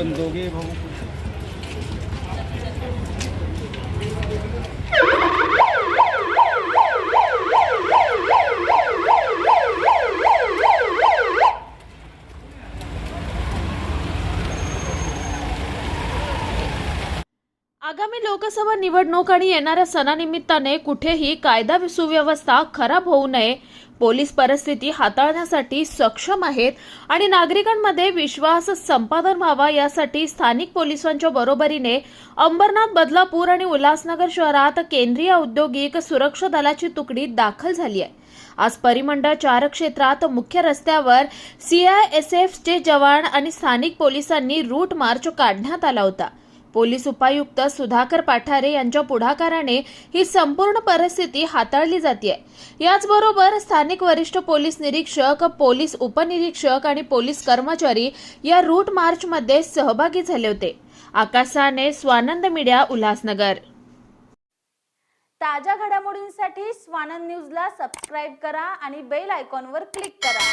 पण दोघे भाऊ आगामी लोकसभा निवडणूक आणि येणाऱ्या सणानिमित्ताने कुठेही कायदा सुव्यवस्था खराब होऊ नये. पोलीस परिस्थिती हाताळण्यासाठी सक्षम आहेत आणि नागरिकांमध्ये विश्वास संपादन व्हावा यासाठी स्थानिक पोलिसांच्या बरोबरीने अंबरनाथ बदलापूर आणि उल्हासनगर शहरात केंद्रीय औद्योगिक सुरक्षा दलाची तुकडी दाखल झाली आहे. आज परिमंडळ चार क्षेत्रात मुख्य रस्त्यावर सीआयएसएफचे जवान आणि स्थानिक पोलिसांनी रूट मार्च काढण्यात आला होता. पोलीस उपायुक्त सुधाकर पाठारे यांच्या पुढाकाराने ही संपूर्ण परिस्थिती हाताळली जाते याचबरोबर स्थानिक वरिष्ठ पोलीस निरीक्षक पोलीस उपनिरीक्षक आणि पोलीस कर्मचारी या रूट मार्चमध्ये सहभागी झाले होते. आकाशाने स्वानंद मीडिया उल्हासनगर. ताज्या घडामोडींसाठी स्वानंद न्यूजला सबस्क्राईब करा आणि बेल आयकॉनवर क्लिक करा.